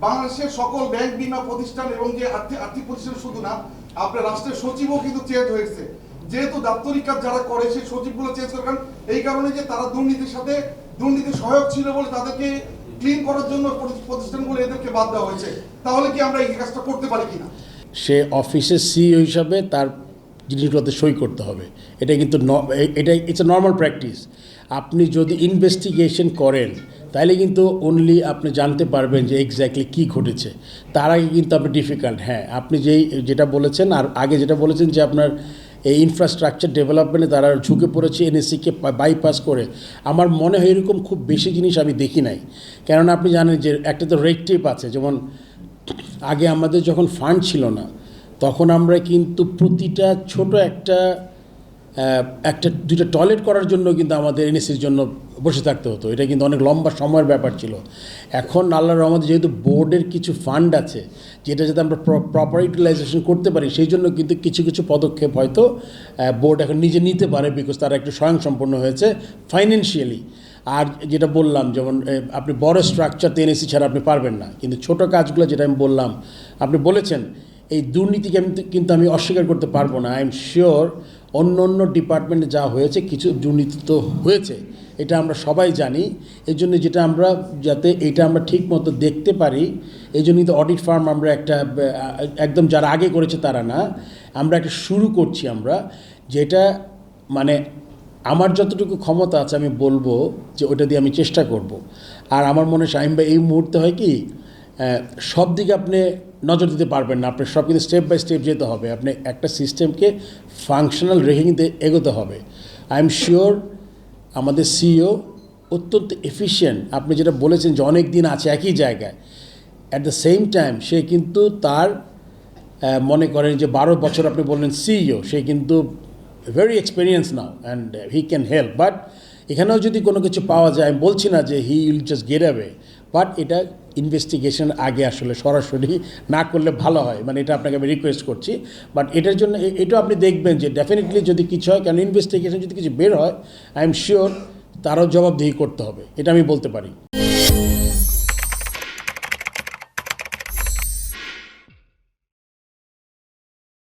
বাংলাদেশের সকল ব্যাংক বিমা প্রতিষ্ঠান এবং যে আর্থিক আর্থিক প্রতিষ্ঠান শুধু না আপনার রাষ্ট্রের সচিবও কিন্তু চেঞ্জ হয়েছে। যেহেতু দাপ্তরিক কাজ যারা করে, সেই সচিবগুলো চেঞ্জ করে কারণ এই কারণে যে তারা দুর্নীতির সাথে দুর্নীতি সহায়ক ছিল বলে তাদেরকে ক্লিন করার জন্য প্রতি- প্রতিষ্ঠানগুলো এদেরকে বাদ দেওয়া হয়েছে। তাহলে কি আমরা এই কাজটা করতে পারি কিনা? সে অফিসের সিইও হিসাবে তার জিনিসগুলোতে সই করতে হবে। এটা কিন্তু এটা ইটস এ নর্মাল প্র্যাকটিস আপনি যদি ইনভেস্টিগেশন করেন তাহলে কিন্তু অনলি আপনি জানতে পারবেন যে এক্স্যাক্টলি কী ঘটেছে। তার আগে কিন্তু আপনি ডিফিকাল্ট হ্যাঁ আপনি যেই, যেটা বলেছেন আর আগে যেটা বলেছেন যে আপনার এই ইনফ্রাস্ট্রাকচার ডেভেলপমেন্টে তারা ঝুঁকে পড়েছে এনএসসিকে বাইপাস করে। আমার মনে হয় এরকম খুব বেশি জিনিস আমি দেখি নাই। কেননা আপনি জানেন যে একটা তো রেড টেপ আছে, যেমন আগে আমাদের যখন ফান্ড ছিল না, তখন আমরা কিন্তু প্রতিটা ছোট একটা একটা, দুইটা টয়লেট করার জন্য কিন্তু আমাদের এনএসির জন্য বসে থাকতে হতো। এটা কিন্তু অনেক লম্বা সময়ের ব্যাপার ছিল। এখন আল্লাহর রহমতে যেহেতু বোর্ডের কিছু ফান্ড আছে, যেটা যাতে আমরা প্রপার ইউটিলাইজেশন করতে পারি, সেই জন্য কিন্তু কিছু কিছু পদক্ষেপ হয়তো বোর্ড এখন নিজে নিতে পারে বিকজ তারা একটু স্বয়ংসম্পন্ন হয়েছে ফাইন্যান্সিয়ালি আর যেটা বললাম, যেমন আপনি বড় স্ট্রাকচার এনএসি ছাড়া আপনি পারবেন না। কিন্তু ছোট কাজগুলো, যেটা আমি বললাম, আপনি বলেছেন এই দুর্নীতিকে আমি কিন্তু আমি অস্বীকার করতে পারব না। আই এম শিওর অন্য অন্য ডিপার্টমেন্টে যা হয়েছে, কিছু দুর্নীতি তো হয়েছে। এটা আমরা সবাই জানি। এই জন্য যেটা আমরা যাতে এটা আমরা ঠিক মতো দেখতে পারি, এই জন্য কিন্তু অডিট ফার্ম আমরা একটা একদম যারা আগে করেছে তারা না, আমরা একটা শুরু করছি আমরা। যেটা মানে আমার যতটুকু ক্ষমতা আছে আমি বলব যে ওটা দিয়ে আমি চেষ্টা করব। আর আমার মনে হয় এই মুহূর্তে হয় কি সব দিকে আপনি নজর দিতে পারবেন না। আপনার সব কিন্তু স্টেপ বাই স্টেপ যেতে হবে। আপনি একটা সিস্টেমকে ফাংশনাল রেখে কিন্তু এগোতে হবে। আই এম শিওর আমাদের সিইও অত্যন্ত এফিশিয়েন্ট আপনি যেটা বলেছেন যে অনেক দিন আছে একই জায়গায়। অ্যাট দ্য সেম টাইম সে কিন্তু তার মনে করেন যে বারো বছর আপনি বললেন সিইও সে কিন্তু very experience now and he can help but এখানেও যদি কোনো কিছু পাওয়া যায়, আমি বলছি না যে he will just get away but এটা ইনভেস্টিগেশন আগে আসলে সরাসরি না করলে ভালো হয়। মানে এটা আপনাকে আমি রিকোয়েস্ট করছি। বাট এটার জন্য এটাও আপনি দেখবেন যে ডেফিনেটলি যদি কিছু হয়, কারণ ইনভেস্টিগেশন যদি কিছু বের হয় আই এম শিওর তারও জবাবদিহি করতে হবে। এটা আমি বলতে পারি।